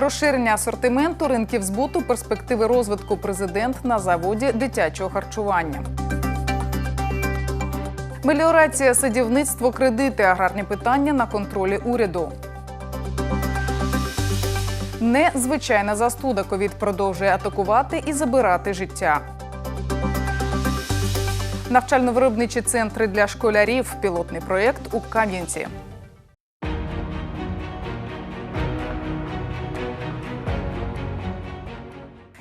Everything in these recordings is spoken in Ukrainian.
Розширення асортименту, ринків збуту, перспективи розвитку президент на заводі дитячого харчування. Меліорація, садівництво, кредити, аграрні питання на контролі уряду. Незвичайна застуда ковід продовжує атакувати і забирати життя. Навчально-виробничі центри для школярів. Пілотний проєкт у Кам'янці.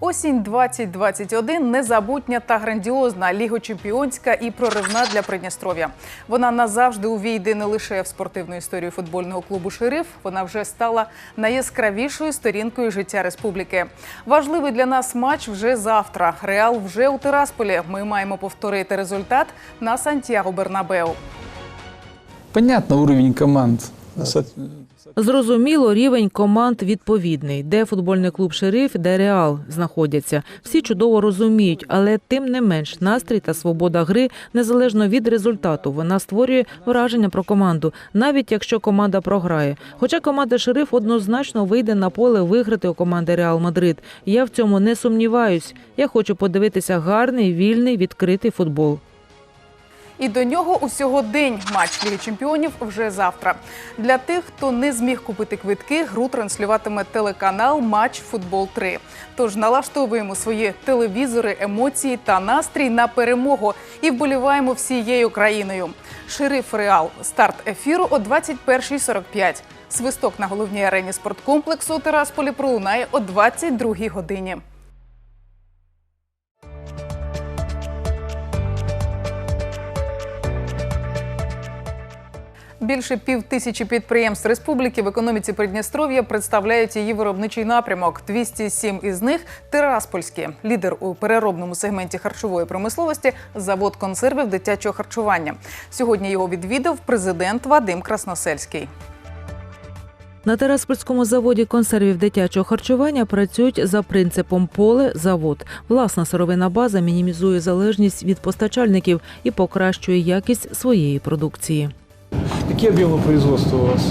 Осінь 2021 незабутня та грандіозна, лігочемпіонська і проривна для Придністров'я. Вона назавжди увійде не лише в спортивну історію футбольного клубу Шериф. Вона вже стала найяскравішою сторінкою життя республіки. Важливий для нас матч вже завтра. Реал вже у Тирасполі. Ми маємо повторити результат на Сантьяго Бернабеу. Понятно уровень команд. Зрозуміло, рівень команд відповідний, де футбольний клуб Шериф, де Реал знаходяться. Всі чудово розуміють, але тим не менш настрій та свобода гри незалежно від результату. Вона створює враження про команду, навіть якщо команда програє. Хоча команда Шериф однозначно вийде на поле виграти у команди Реал Мадрид. Я в цьому не сумніваюсь. Я хочу подивитися гарний, вільний, відкритий футбол. І до нього усього день матч Ліги Чемпіонів вже завтра. Для тих, хто не зміг купити квитки, гру транслюватиме телеканал Матч Футбол 3. Тож налаштовуємо свої телевізори, емоції та настрій на перемогу і вболіваємо всією країною. Шериф Реал. Старт ефіру о 21.45. Свисток на головній арені спорткомплексу у Тирасполі пролунає о 22.00 годині. Більше пів тисячі підприємств республіки в економіці Придністров'я представляють її виробничий напрямок. 207 із них тираспольські. Лідер у переробному сегменті харчової промисловості завод консервів дитячого харчування. Сьогодні його відвідав президент Вадим Красносельський. На Тераспольському заводі консервів дитячого харчування працюють за принципом поле завод. Власна сировина база мінімізує залежність від постачальників і покращує якість своєї продукції. Какие объемы производства у вас?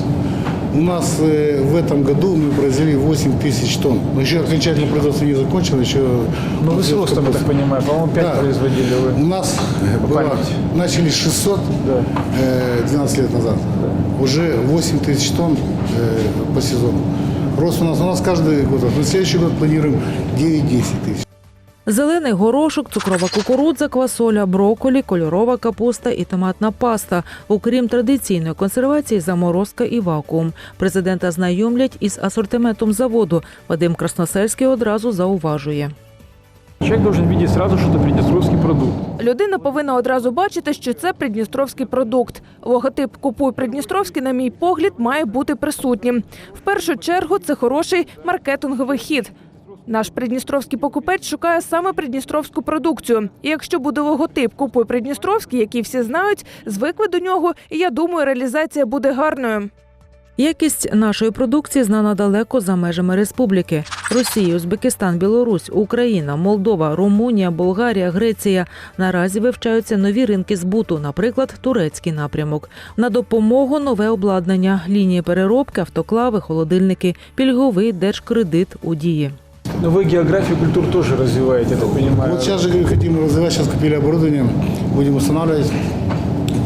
У нас э, в этом году мы произвели 8 тысяч тонн. Но еще окончательно производство не закончено, еще... Ну, вы с ростом, я так понимаю, по-моему, 5 Да. производили вы. У нас По было, памяти. начали с 600 Да. э, 12 лет назад. Уже 8 тысяч тонн э, по сезону. Рост у нас, у нас каждый год. На следующий год планируем 9-10 тысяч. Зелений горошок, цукрова кукурудза, квасоля, броколі, кольорова капуста і томатна паста. Окрім традиційної консервації, заморозка і вакуум. Президента знайомлять із асортиментом заводу. Вадим Красносельський одразу зауважує. Человек должен видеть сразу, что это приднестровский продукт. Людина повинна одразу бачити, що це придністровський продукт. Логотип Купуй Придністровський, на мій погляд, має бути присутнім. В першу чергу це хороший маркетинговий хід. Наш придністровський покупець шукає саме придністровську продукцію. І якщо буде логотип Купуй Придністровський, який всі знають, звикли до нього, і я думаю, реалізація буде гарною. Якість нашої продукції знана далеко за межами республіки: Росія, Узбекистан, Білорусь, Україна, Молдова, Румунія, Болгарія, Греція. Наразі вивчаються нові ринки збуту, наприклад, турецький напрямок. На допомогу нове обладнання, лінії переробки, автоклави, холодильники, пільговий держкредит у дії. Но вы географию культур тоже развиваете, я так понимаю. Вот сейчас же говорю, хотим развивать, сейчас купили оборудование, будем устанавливать,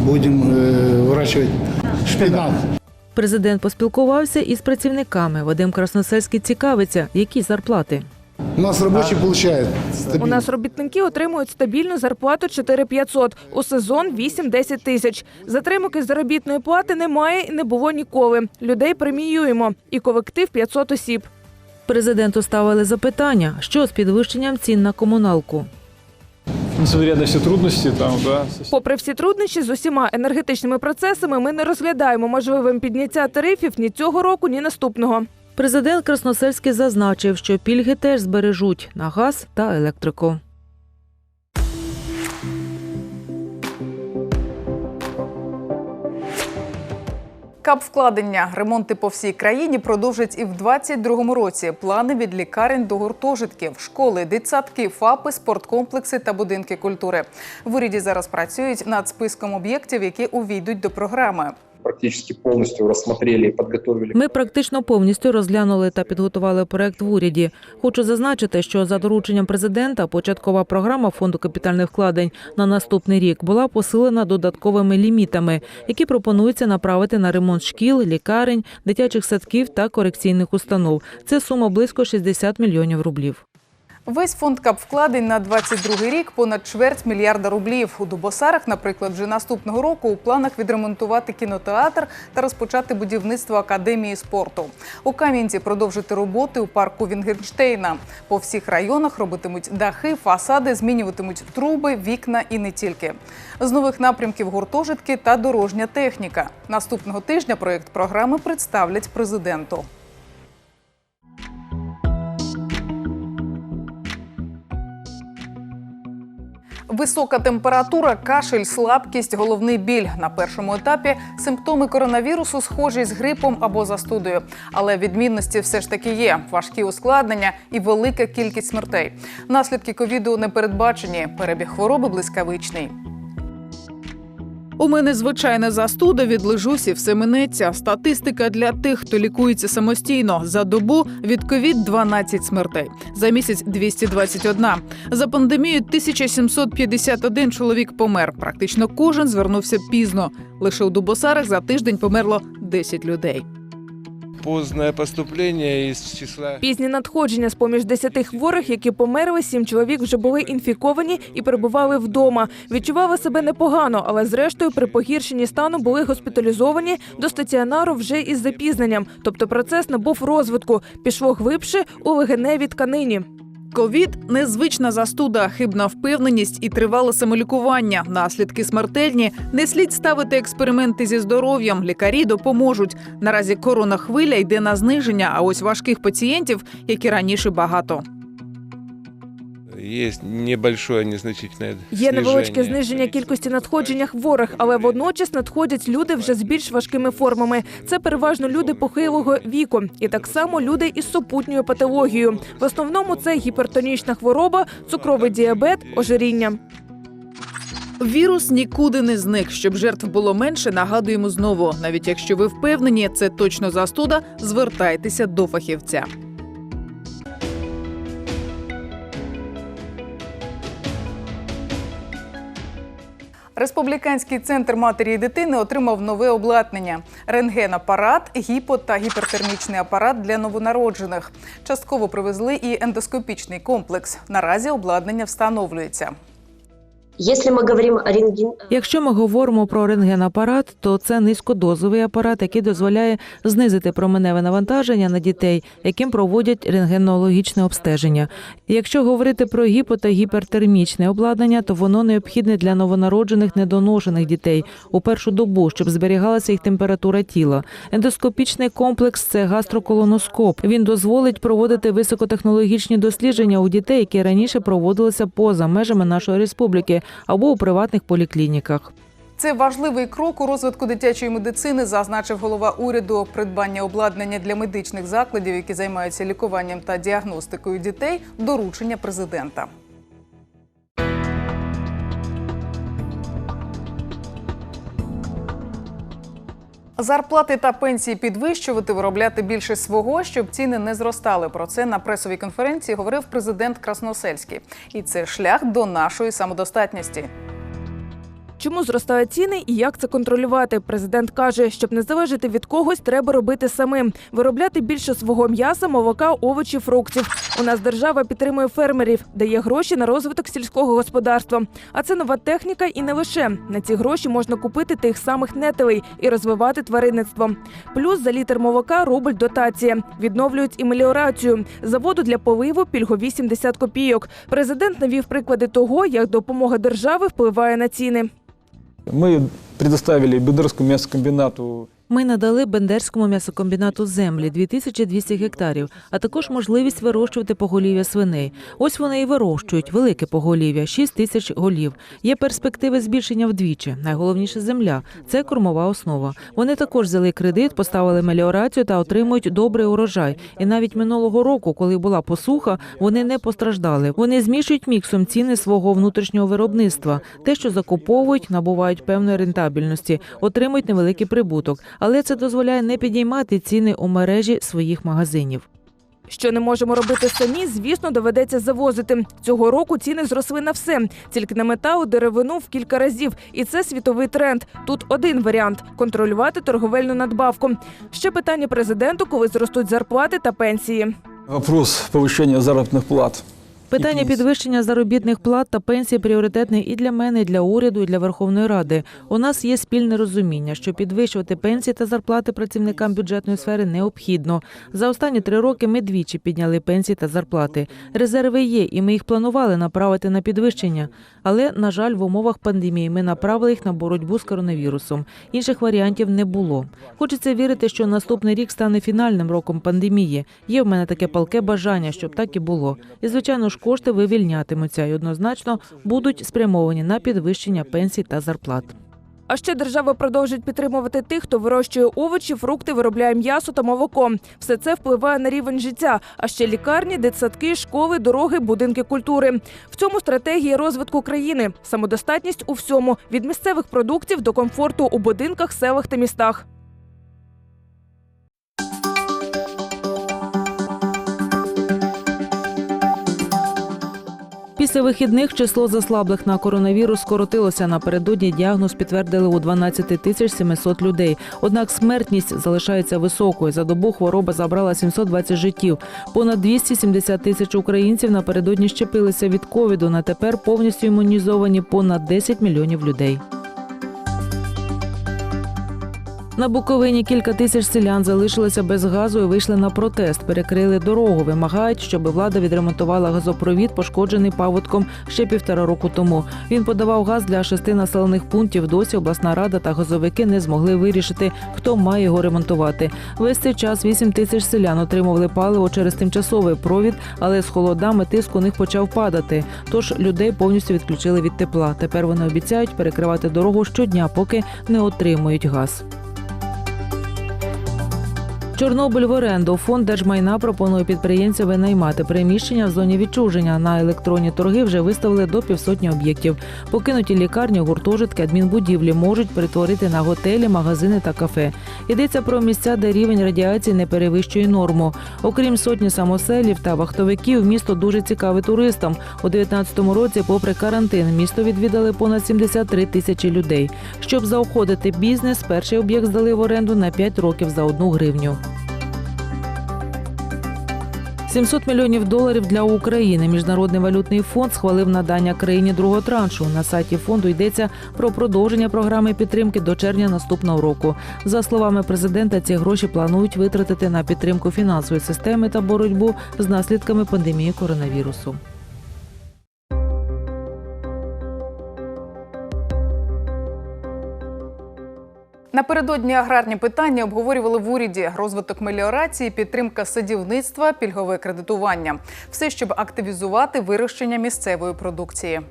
будем э, выращивать шпинат. Президент поспілкувався із працівниками. Вадим Красносельський цікавиться, які зарплати. У нас рабочий получает У стабильно. нас робітники отримують стабільну зарплату 4500, у сезон 8-10 тисяч. Затримки з заробітної плати немає і не було ніколи. Людей преміюємо. І колектив 500 осіб. Президенту ставили запитання, що з підвищенням цін на комуналку. Несмотря на все трудности, там, да, Попри всі труднощі з усіма енергетичними процесами, ми не розглядаємо можливим підняття тарифів ні цього року, ні наступного. Президент Красносельський зазначив, що пільги теж збережуть на газ та електрику. Кап вкладення. Ремонти по всій країні продовжать і в 2022 році. Плани від лікарень до гуртожитків, школи, дитсадки, ФАПи, спорткомплекси та будинки культури. В уряді зараз працюють над списком об'єктів, які увійдуть до програми. Практически полностью рассмотрели и подготовили. Ми практично повністю розглянули та підготували проект в уряді. Хочу зазначити, що за дорученням президента початкова програма фонду капітальних вкладень на наступний рік була посилена додатковими лімітами, які пропонується направити на ремонт шкіл, лікарень, дитячих садків та корекційних установ. Це сума близько 60 мільйонів рублів. Весь фонд кап вкладень на 22 рік понад чверть мільярда рублів. У Дубосарах, наприклад, вже наступного року у планах відремонтувати кінотеатр та розпочати будівництво академії спорту. У Кам'янці продовжити роботи у парку Вінгенштейна. По всіх районах робитимуть дахи, фасади, змінюватимуть труби, вікна і не тільки. З нових напрямків гуртожитки та дорожня техніка. Наступного тижня проєкт програми представлять президенту. Висока температура, кашель, слабкість, головний біль. На першому етапі симптоми коронавірусу схожі з грипом або застудою. Але відмінності все ж таки є: важкі ускладнення і велика кількість смертей. Наслідки ковіду не передбачені. Перебіг хвороби блискавичний. У мене звичайна застуда від лежусі все минеться. Статистика для тих, хто лікується самостійно. За добу від ковід 12 смертей. За місяць 221. За пандемію 1751 чоловік помер. Практично кожен звернувся пізно. Лише у Дубосарах за тиждень померло 10 людей. Поздное поступлення із числа Пізні надходження з поміж 10 хворих, які померли, сім чоловік вже були інфіковані і перебували вдома. Відчували себе непогано, але зрештою при погіршенні стану були госпіталізовані до стаціонару вже із запізненням. Тобто процес набув розвитку, пішло глибше у легеневі тканині. Ковід незвична застуда, хибна впевненість і тривале самолікування. Наслідки смертельні. Не слід ставити експерименти зі здоров'ям. Лікарі допоможуть. Наразі корона хвиля йде на зниження. А ось важких пацієнтів, які раніше, багато. Есть небольшое, незначительное Є невеличке зниження кількості надходження хворих, але водночас надходять люди вже з більш важкими формами. Це переважно люди похилого віку, і так само люди із супутньою патологією. В основному це гіпертонічна хвороба, цукровий діабет, ожиріння. Вірус нікуди не зник. Щоб жертв було менше, нагадуємо знову. Навіть якщо ви впевнені, це точно застуда, звертайтеся до фахівця. Республіканський центр матері і дитини отримав нове обладнання: рентген-апарат, гіпо та гіпертермічний апарат для новонароджених. Частково привезли і ендоскопічний комплекс. Наразі обладнання встановлюється. Якщо ми говоримо про рентгенапарат, то це низькодозовий апарат, який дозволяє знизити променеве навантаження на дітей, яким проводять рентгенологічне обстеження. Якщо говорити про гіпо та гіпертермічне обладнання, то воно необхідне для новонароджених недоношених дітей у першу добу, щоб зберігалася їх температура тіла. Ендоскопічний комплекс це гастроколоноскоп. Він дозволить проводити високотехнологічні дослідження у дітей, які раніше проводилися поза межами нашої республіки або у приватних поліклініках. Це важливий крок у розвитку дитячої медицини, зазначив голова уряду. Придбання обладнання для медичних закладів, які займаються лікуванням та діагностикою дітей, доручення президента. Зарплати та пенсії підвищувати, виробляти більше свого, щоб ціни не зростали. Про це на пресовій конференції говорив президент Красносельський. І це шлях до нашої самодостатності. Чому зростають ціни і як це контролювати? Президент каже, щоб не залежати від когось, треба робити самим. Виробляти більше свого м'яса, молока, овочів, фруктів. У нас держава підтримує фермерів, дає гроші на розвиток сільського господарства. А це нова техніка і не лише на ці гроші можна купити тих самих нетелей і розвивати тваринництво. Плюс за літр молока рубль дотація. Відновлюють і меліорацію. Заводу для поливу пільгові 70 копійок. Президент навів приклади того, як допомога держави впливає на ціни. Мы предоставили Бедерскому мясокомбинату Ми надали Бендерському м'ясокомбінату землі 2200 гектарів, а також можливість вирощувати поголів'я свиней. Ось вони і вирощують велике поголів'я 6 тисяч голів. Є перспективи збільшення вдвічі. Найголовніше земля це кормова основа. Вони також взяли кредит, поставили меліорацію та отримують добрий урожай. І навіть минулого року, коли була посуха, вони не постраждали. Вони змішують міксом ціни свого внутрішнього виробництва. Те, що закуповують, набувають певної рентабельності, отримують невеликий прибуток, але це дозволяє не підіймати ціни у мережі своїх магазинів. Що не можемо робити самі, звісно, доведеться завозити. Цього року ціни зросли на все, тільки на метал, деревину в кілька разів. І це світовий тренд. Тут один варіант контролювати торговельну надбавку. Ще питання президенту, коли зростуть зарплати та пенсії. Вопрос повышения заработных плат. Питання підвищення заробітних плат та пенсій пріоритетне і для мене, і для уряду, і для Верховної Ради. У нас є спільне розуміння, що підвищувати пенсії та зарплати працівникам бюджетної сфери необхідно. За останні три роки ми двічі підняли пенсії та зарплати. Резерви є, і ми їх планували направити на підвищення. Але, на жаль, в умовах пандемії ми направили їх на боротьбу з коронавірусом. Інших варіантів не було. Хочеться вірити, що наступний рік стане фінальним роком пандемії. Є в мене таке палке бажання, щоб так і було. І звичайно ж, кошти вивільнятимуться і однозначно будуть спрямовані на підвищення пенсій та зарплат. А ще держава продовжить підтримувати тих, хто вирощує овочі, фрукти, виробляє м'ясо та молоко. Все це впливає на рівень життя. А ще лікарні, дитсадки, школи, дороги, будинки культури. В цьому стратегія розвитку країни, самодостатність у всьому від місцевих продуктів до комфорту у будинках, селах та містах. Після вихідних число заслаблих на коронавірус скоротилося. Напередодні діагноз підтвердили у 12 тисяч 700 людей. Однак смертність залишається високою. За добу хвороба забрала 720 життів. Понад 270 тисяч українців напередодні щепилися від ковіду. На тепер повністю імунізовані понад 10 мільйонів людей. На Буковині кілька тисяч селян залишилися без газу і вийшли на протест. Перекрили дорогу. Вимагають, щоб влада відремонтувала газопровід, пошкоджений паводком ще півтора року тому. Він подавав газ для шести населених пунктів. Досі обласна рада та газовики не змогли вирішити, хто має його ремонтувати. Весь цей час 8 тисяч селян отримували паливо через тимчасовий провід, але з холодами тиск у них почав падати. Тож людей повністю відключили від тепла. Тепер вони обіцяють перекривати дорогу щодня, поки не отримують газ. Чорнобиль в оренду. Фонд держмайна пропонує підприємцям винаймати приміщення в зоні відчуження. На електронні торги вже виставили до півсотні об'єктів. Покинуті лікарні, гуртожитки, адмінбудівлі можуть перетворити на готелі, магазини та кафе. Йдеться про місця, де рівень радіації не перевищує норму. Окрім сотні самоселів та вахтовиків, місто дуже цікаве туристам. У 2019 році, попри карантин, місто відвідали понад 73 тисячі людей. Щоб заохотити бізнес, перший об'єкт здали в оренду на 5 років за одну гривню. 700 мільйонів доларів для України. Міжнародний валютний фонд схвалив надання країні другого траншу. На сайті фонду йдеться про продовження програми підтримки до червня наступного року. За словами президента, ці гроші планують витратити на підтримку фінансової системи та боротьбу з наслідками пандемії коронавірусу. Напередодні аграрні питання обговорювали в уряді розвиток меліорації, підтримка садівництва, пільгове кредитування. Все, щоб активізувати вирощення місцевої продукції.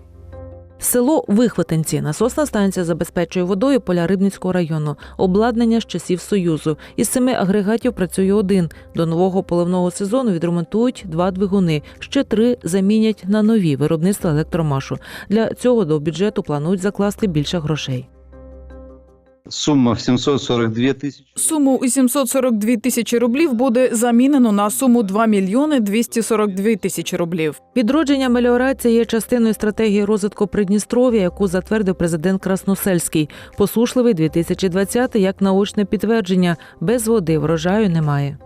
Село Вихватинці. Насосна станція забезпечує водою поля Рибницького району. Обладнання з часів Союзу. Із семи агрегатів працює один. До нового поливного сезону відремонтують два двигуни. Ще три замінять на нові виробництва електромашу. Для цього до бюджету планують закласти більше грошей. Сумма в 742 тисячі. Суму у 742 тисячі рублів буде замінено на суму 2 мільйони 242 тисячі рублів. Відродження меліорації є частиною стратегії розвитку Придністров'я, яку затвердив президент Красносельський. Посушливий 2020 як научне підтвердження. Без води врожаю немає.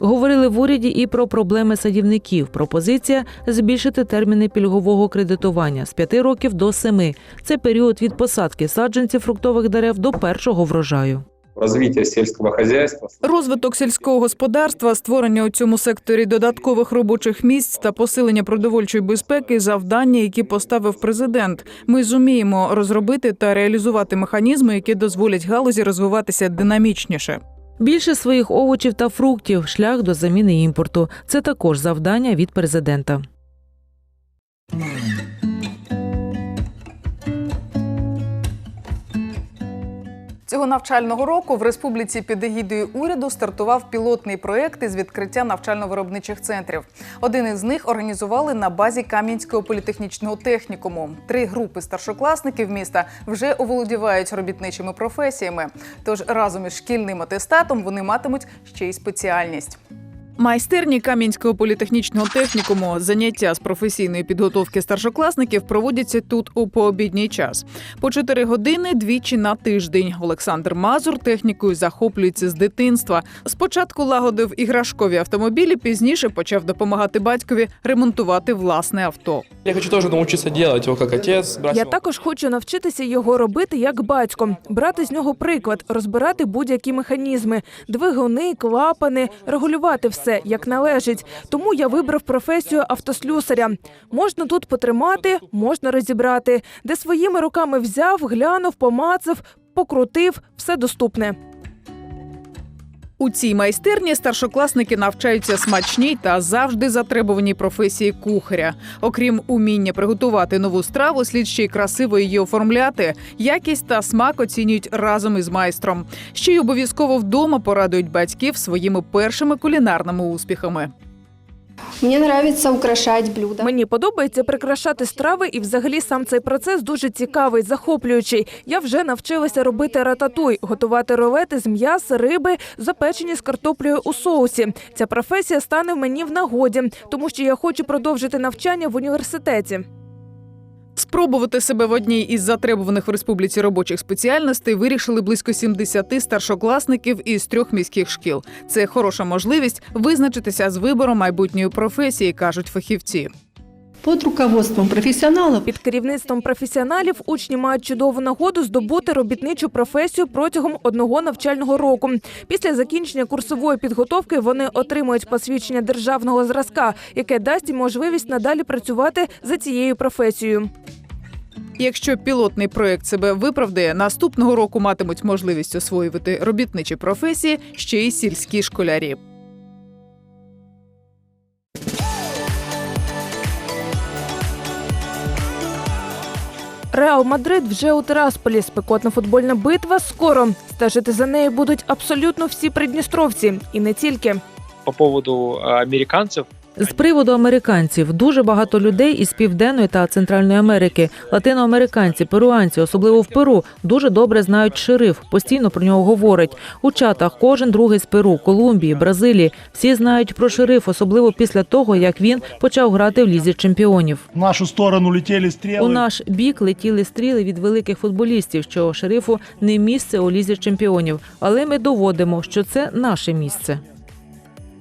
Говорили в уряді і про проблеми садівників. Пропозиція збільшити терміни пільгового кредитування з 5 років до 7. Це період від посадки саджанців фруктових дерев до першого врожаю. развития сельского хозяйства. Розвиток сільського господарства, створення у цьому секторі додаткових робочих місць та посилення продовольчої безпеки завдання, які поставив президент. Ми зуміємо розробити та реалізувати механізми, які дозволять галузі розвиватися динамічніше. Більше своїх овочів та фруктів шлях до заміни імпорту. Це також завдання від президента. Цього навчального року в республіці під егідою уряду стартував пілотний проєкт із відкриття навчально-виробничих центрів. Один із них організували на базі Кам'янського політехнічного технікуму. Три групи старшокласників міста вже оволодівають робітничими професіями. Тож разом із шкільним атестатом вони матимуть ще й спеціальність. Майстерні Кам'янського політехнічного технікуму заняття з професійної підготовки старшокласників проводяться тут у пообідній час. По 4 години двічі на тиждень. Олександр Мазур технікою захоплюється з дитинства. Спочатку лагодив іграшкові автомобілі, пізніше почав допомагати батькові ремонтувати власне авто. Я хочу тоже научиться делать его как отец. брать Я також хочу навчитися його робити як батько, брати з нього приклад, розбирати будь-які механізми, двигуни, клапани, регулювати все як належить. Тому я вибрав професію автослюсаря. Можна тут потримати, можна розібрати, де своїми руками взяв, глянув, помацав, покрутив, все доступне. У цій майстерні старшокласники навчаються смачній та завжди затребуваній професії кухаря. Окрім уміння приготувати нову страву, слід ще й красиво її оформляти. Якість та смак оцінюють разом із майстром. Ще й обов'язково вдома порадують батьків своїми першими кулінарними успіхами. Мне подобається украшати блюда. Мені подобається прикрашати страви, і взагалі сам цей процес дуже цікавий, захоплюючий. Я вже навчилася робити рататуй, готувати рулети з м'яса, риби, запечені з картоплею у соусі. Ця професія стане мені в нагоді, тому що я хочу продовжити навчання в університеті. Спробувати себе в одній із затребуваних в республіці робочих спеціальностей вирішили близько 70 старшокласників із трьох міських шкіл. Це хороша можливість визначитися з вибором майбутньої професії, кажуть фахівці. Под руководством профессионалов Під керівництвом професіоналів учні мають чудову нагоду здобути робітничу професію протягом одного навчального року. Після закінчення курсової підготовки вони отримують посвідчення державного зразка, яке дасть їм можливість надалі працювати за цією професією. Якщо пілотний проект себе виправдає, наступного року матимуть можливість освоювати робітничі професії ще й сільські школярі. Реал Мадрид вже у Тирасполі. Спекотна футбольна битва скоро. Стежити за нею будуть абсолютно всі придністровці, і не тільки. По поводу американців. американцев. З приводу американців дуже багато людей із південної та центральної Америки, латиноамериканці, перуанці, особливо в Перу, дуже добре знають шериф. Постійно про нього говорять у чатах. Кожен другий з Перу, Колумбії, Бразилії. Всі знають про шериф, особливо після того, як він почав грати в лізі чемпіонів. В нашу сторону летели стрелы. У наш бік летіли стріли від великих футболістів, що шерифу не місце у лізі чемпіонів. Але ми доводимо, що це наше місце.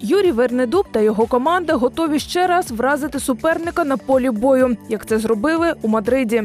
Юрій Вернедуб та його команда готові ще раз вразити суперника на полі бою, як це зробили у Мадриді.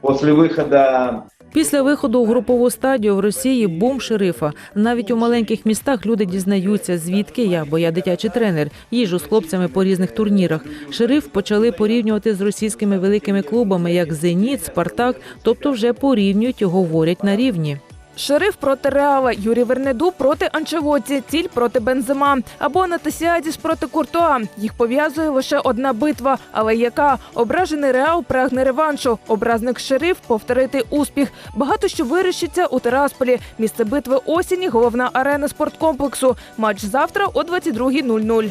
После выхода Після виходу у групову стадію в Росії бум шерифа. Навіть у маленьких містах люди дізнаються, звідки я, бо я дитячий тренер, їжу з хлопцями по різних турнірах. Шериф почали порівнювати з російськими великими клубами, як Зеніт, Спартак, тобто вже порівнюють і говорять на рівні. Шериф проти Реала, Юрій Вернедуб проти Анчелоті, Ціль проти Бензема або Анатасіадіс проти Куртуа. Їх пов'язує лише одна битва, але яка ображений Реал прагне реваншу. Образник Шериф повторити успіх. Багато що вирішиться у Тирасполі. Місце битви осені, головна арена спорткомплексу. Матч завтра о 22.00.